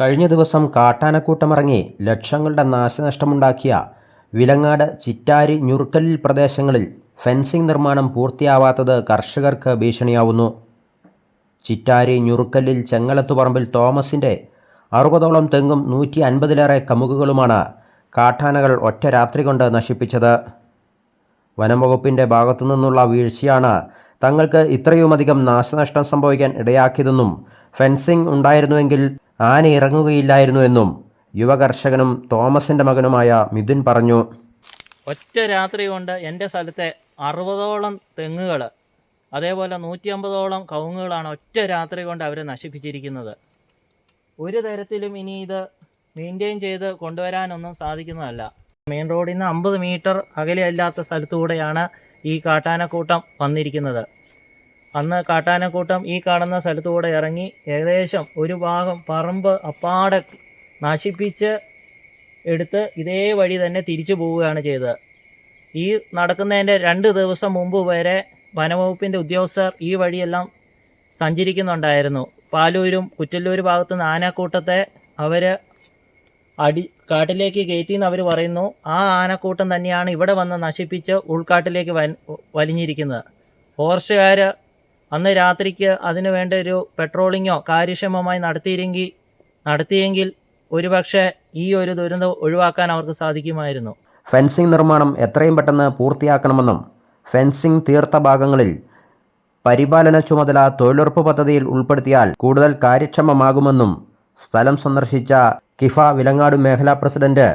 കഴിഞ്ഞ ദിവസം കാട്ടാനക്കൂട്ടമിറങ്ങി ലക്ഷങ്ങളുടെ നാശനഷ്ടമുണ്ടാക്കിയ വിലങ്ങാട് ചിറ്റാരി ഞുറുക്കലിൽ പ്രദേശങ്ങളിൽ ഫെൻസിംഗ് നിർമ്മാണം പൂർത്തിയാവാത്തത് കർഷകർക്ക് ഭീഷണിയാവുന്നു. ചിറ്റാരി ഞുറുക്കല്ലിൽ ചെങ്ങലത്തുപറമ്പിൽ തോമസിന്റെ അറുപതോളം തെങ്ങും നൂറ്റി അൻപതിലേറെ കമുകുകളുമാണ് കാട്ടാനകൾ ഒറ്റ രാത്രി കൊണ്ട് നശിപ്പിച്ചത്. വനംവകുപ്പിന്റെ ഭാഗത്തു നിന്നുള്ള വീഴ്ചയാണ് തങ്ങൾക്ക് ഇത്രയുമധികം നാശനഷ്ടം സംഭവിക്കാൻ ഇടയാക്കിയതെന്നും ഫെൻസിംഗ് ഉണ്ടായിരുന്നുവെങ്കിൽ ആന ഇറങ്ങുകയില്ലായിരുന്നു എന്നും യുവകർഷകനും തോമസിന്റെ മകനുമായ മിഥുൻ പറഞ്ഞു. ഒറ്റ രാത്രി കൊണ്ട് എന്റെ സ്ഥലത്തെ അറുപതോളം തെങ്ങുകൾ അതേപോലെ നൂറ്റി അമ്പതോളം കവുങ്ങുകളാണ് ഒറ്റ രാത്രി കൊണ്ട് അവർ നശിപ്പിച്ചിരിക്കുന്നത്. ഒരു തരത്തിലും ഇനി ഇത് മെയിന്റെയിൻ ചെയ്ത് കൊണ്ടുവരാനൊന്നും സാധിക്കുന്നതല്ല. മെയിൻ റോഡിൽ നിന്ന് അമ്പത് മീറ്റർ അകലെയല്ലാത്ത സ്ഥലത്തൂടെയാണ് ഈ കാട്ടാനക്കൂട്ടം വന്നിരിക്കുന്നത്. അന്ന് കാട്ടാനക്കൂട്ടം ഈ കാണുന്ന സ്ഥലത്തുകൂടെ ഇറങ്ങി ഏകദേശം ഒരു ഭാഗം പറമ്പ് അപ്പാടെ നശിപ്പിച്ച് എടുത്ത് ഇതേ വഴി തന്നെ തിരിച്ചു പോവുകയാണ് ചെയ്തത്. ഈ നടക്കുന്നതിന്റെ രണ്ട് ദിവസം മുമ്പ് വരെ വനവകുപ്പിന്റെ ഉദ്യോഗസ്ഥർ ഈ വഴിയെല്ലാം സഞ്ചരിക്കുന്നുണ്ടായിരുന്നു. പാലൂരും കുറ്റല്ലൂർ ഭാഗത്ത് നിന്ന് ആനക്കൂട്ടത്തെ അവർ അടി കാട്ടിലേക്ക് കയറ്റിയെന്ന് അവർ പറയുന്നു. ആ ആനക്കൂട്ടം തന്നെയാണ് ഇവിടെ വന്ന് നശിപ്പിച്ച് ഉൾക്കാട്ടിലേക്ക് വലിഞ്ഞിരിക്കുന്നത്. ഫോറസ്റ്റുകാർ അന്ന് രാത്രിക്ക് അതിനു വേണ്ട ഒരു പെട്രോളിങ്ങോ കാര്യക്ഷമമായി നടത്തിയിരുന്നെങ്കിൽ നടത്തിയെങ്കിൽ ഒരുപക്ഷെ ഈ ഒരു ദുരന്തം ഒഴിവാക്കാൻ അവർക്ക് സാധിക്കുമായിരുന്നു. ഫെൻസിംഗ് നിർമ്മാണം എത്രയും പെട്ടെന്ന് പൂർത്തിയാക്കണമെന്നും ഫെൻസിംഗ് തീർത്ത ഭാഗങ്ങളിൽ പരിപാലന ചുമതല തൊഴിലുറപ്പ് പദ്ധതിയിൽ ഉൾപ്പെടുത്തിയാൽ കൂടുതൽ കാര്യക്ഷമമാകുമെന്നും സ്ഥലം സന്ദർശിച്ച കിഫ വിലങ്ങാട് മേഖലാ പ്രസിഡന്റ്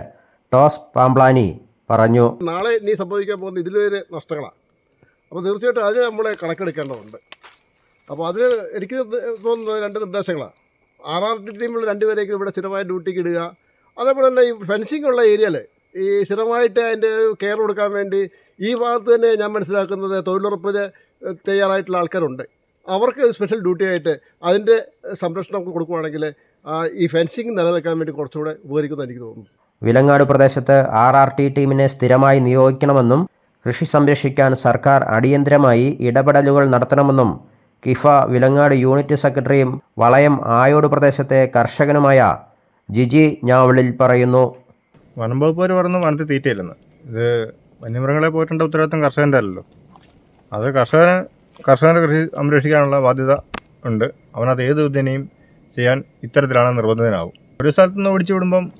ടോസ് പാംപ്ലാനി പറഞ്ഞു. നാളെ നീ സംഭവിക്കാൻ പോകുന്ന ഇതിലൊരു നഷ്ടങ്ങളാണ് അപ്പോൾ തീർച്ചയായിട്ടും അത് നമ്മൾ കണക്കെടുക്കേണ്ടതുണ്ട്. അപ്പോൾ അതിന് എനിക്ക് തോന്നുന്നത് രണ്ട് നിർദ്ദേശങ്ങളാണ്. ആർ ആർ ടി ടീമുള്ള രണ്ടുപേരേക്കും ഇവിടെ സ്ഥിരമായി ഡ്യൂട്ടിക്ക് ഇടുക. അതേപോലെ തന്നെ ഈ ഫെൻസിങ് ഉള്ള ഏരിയയിൽ ഈ സ്ഥിരമായിട്ട് അതിന്റെ കെയർ കൊടുക്കാൻ വേണ്ടി ഈ ഭാഗത്ത് തന്നെ ഞാൻ മനസ്സിലാക്കുന്നത് തൊഴിലുറപ്പിന് തയ്യാറായിട്ടുള്ള ആൾക്കാരുണ്ട്. അവർക്ക് സ്പെഷ്യൽ ഡ്യൂട്ടി ആയിട്ട് അതിന്റെ സംരക്ഷണം കൊടുക്കുവാണെങ്കിൽ ഈ ഫെൻസിങ് നിലനിൽക്കാൻ വേണ്ടി കുറച്ചുകൂടെ ഉപകരിക്കുമെന്ന് എനിക്ക് തോന്നുന്നു. വിലങ്ങാട് പ്രദേശത്ത് ആർ ആർ ടി ടീമിനെ സ്ഥിരമായി നിയോഗിക്കണമെന്നും കൃഷി സംരക്ഷിക്കാൻ സർക്കാർ അടിയന്തരമായി ഇടപെടലുകൾ നടത്തണമെന്നും കിഫ വിലങ്ങാട് യൂണിറ്റ് സെക്രട്ടറിയും വളയം ആയോട് പ്രദേശത്തെ കർഷകനുമായ ജിജി ഞാവളിൽ പറയുന്നു. വനംവകുപ്പ് വകുപ്പുകാർ പറഞ്ഞു വനത്തിൽ തീറ്റയില്ലെന്ന്. ഇത് വന്യമൃഗങ്ങളെ പോയിട്ടുണ്ട് ഉത്തരവാദിത്തം കർഷകന്റെ അല്ലല്ലോ. അത് കർഷകന് കർഷകന്റെ കൃഷി സംരക്ഷിക്കാനുള്ള ബാധ്യത ഉണ്ട്. അവനത് ഏത് വിധേനയും ചെയ്യാൻ ഇത്തരത്തിലാണ് നിർബന്ധിതനാവും. ഒരു സ്ഥലത്ത് നിന്ന് ഓടിച്ചു വിടുമ്പം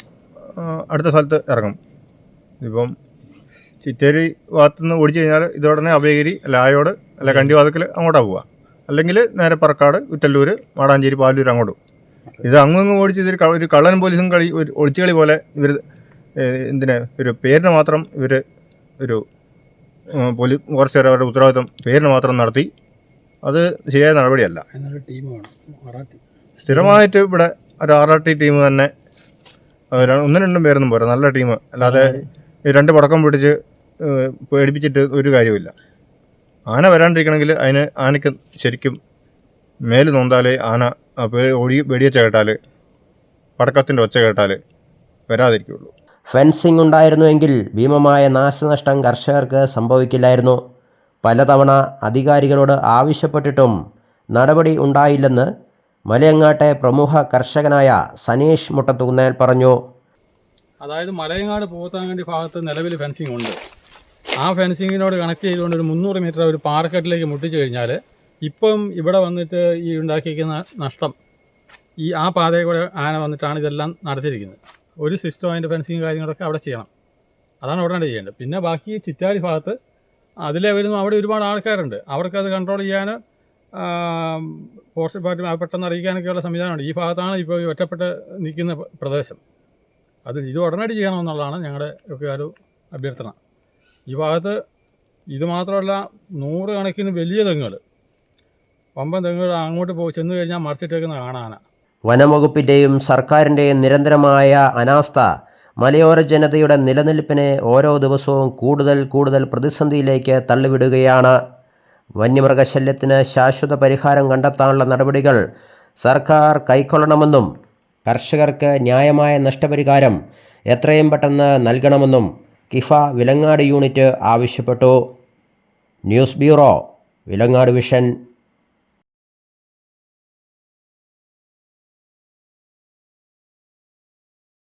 അടുത്ത സ്ഥലത്ത് ഇറങ്ങും. ഇപ്പം ചിറ്റേരി ഭാഗത്തുനിന്ന് ഓടിച്ചു കഴിഞ്ഞാൽ ഇതോടനെ അഭയഗിരി അല്ല ആയോട് അല്ല കണ്ടിവാതക്കൽ അങ്ങോട്ടാണ് പോവുക. അല്ലെങ്കിൽ നേരെ പറക്കാട് ഉറ്റല്ലൂർ മാടാഞ്ചേരി പാലൂർ അങ്ങോട്ട്. ഇത് അങ്ങും ഓടിച്ച് ഇതൊരു ഒരു കള്ളൻ പോലീസും കളി ഒരു ഒളിച്ചുകളി പോലെ ഇവർ എന്തിനെ ഒരു പേരിന് മാത്രം ഇവർ ഒരു പോലീസ് കുറച്ച് ഫോറസ്റ്റുകാർ അവരുടെ ഉത്തരവാദിത്വം പേരിന് മാത്രം നടത്തി അത് ശരിയായ നടപടിയല്ല. സ്ഥിരമായിട്ട് ഇവിടെ ഒരു ആർ ആർ ടി ടീം തന്നെ ഒന്നും രണ്ടും പേരൊന്നും പോരാ. നല്ല ടീം. അല്ലാതെ രണ്ട് പടക്കം പിടിച്ച് പേടിപ്പിച്ചിട്ട് ഒരു കാര്യമില്ല ആന വരാണ്ടിരിക്കണമെങ്കിൽ അതിന് ആനയ്ക്ക് ശരിക്കും മേൽ നോന്താലേ ആന ഒഴി വെടിയച്ച കേട്ടാൽ പടക്കത്തിന്റെ ഒച്ച കേട്ടാൽ വരാതിരിക്കുള്ളൂ ഫെൻസിംഗ് ഉണ്ടായിരുന്നുവെങ്കിൽ ഭീമമായ നാശനഷ്ടം കർഷകർക്ക് സംഭവിക്കില്ലായിരുന്നു. പലതവണ അധികാരികളോട് ആവശ്യപ്പെട്ടിട്ടും നടപടി ഉണ്ടായില്ലെന്ന് മലയങ്ങാട്ടെ പ്രമുഖ കർഷകനായ സനീഷ് മുട്ടത്തുകുന്നേൽ പറഞ്ഞു. അതായത് മലയങ്ങാട് പോത്താങ്കണ്ടി ഭാഗത്ത് നിലവിൽ ഫെൻസിംഗ് ഉണ്ട്. ആ ഫെൻസിങ്ങിനോട് കണക്ട് ചെയ്തുകൊണ്ട് ഒരു മുന്നൂറ് മീറ്റർ ഒരു പാറക്കെട്ടിലേക്ക് മുട്ടിച്ചു കഴിഞ്ഞാൽ ഇപ്പം ഇവിടെ വന്നിട്ട് ഈ ഉണ്ടാക്കിയിരിക്കുന്ന നഷ്ടം ഈ ആ പാതയിൽ കൂടെ ആന വന്നിട്ടാണ് ഇതെല്ലാം നടത്തിയിരിക്കുന്നത്. ഒരു സിസ്റ്റം അതിന്റെ ഫെൻസിങ് കാര്യങ്ങളൊക്കെ അവിടെ ചെയ്യണം. അതാണ് ഉടനടി ചെയ്യേണ്ടത്. പിന്നെ ബാക്കി ചിറ്റാരി ഭാഗത്ത് അതിലെ വരുന്ന അവിടെ ഒരുപാട് ആൾക്കാരുണ്ട്. അവർക്കത് കൺട്രോൾ ചെയ്യാൻ ഫോറസ്റ്റ് ഡിപ്പാർട്ട്മെന്റ് പെട്ടെന്ന് അറിയിക്കാനൊക്കെയുള്ള സംവിധാനമുണ്ട്. ഈ ഭാഗത്താണ് ഇപ്പോൾ ഈ ഒറ്റപ്പെട്ട് നിൽക്കുന്ന പ്ര- പ്രദേശം. അത് ഇത് ഉടനടി ചെയ്യണമെന്നുള്ളതാണ് ഞങ്ങളുടെ ഒക്കെ ഒരു അഭ്യർത്ഥന. ഈ ഭാഗത്ത് ഇത് മാത്രമല്ല നൂറുകണക്കിന് വലിയ തെങ്ങുകൾ. പമ്പൻ തെങ്ങുകൾ അങ്ങോട്ട് പോയി ചെന്ന് കഴിഞ്ഞാൽ മറിച്ചിട്ടേക്കുന്ന കാണാന. വനംവകുപ്പിന്റെയും സർക്കാരിന്റെയും നിരന്തരമായ അനാസ്ഥ മലയോര ജനതയുടെ നിലനിൽപ്പിനെ ഓരോ ദിവസവും കൂടുതൽ കൂടുതൽ പ്രതിസന്ധിയിലേക്ക് തള്ളിവിടുകയാണ്. വന്യമൃഗശല്യത്തിന് ശാശ്വത പരിഹാരം കണ്ടെത്താനുള്ള നടപടികൾ സർക്കാർ കൈക്കൊള്ളണമെന്നും കർഷകർക്ക് ന്യായമായ നഷ്ടപരിഹാരം എത്രയും പെട്ടെന്ന് നൽകണമെന്നും കിഫ വിലങ്ങാട് യൂണിറ്റ് ആവശ്യപ്പെട്ടു. News bureau Vilangad Vision.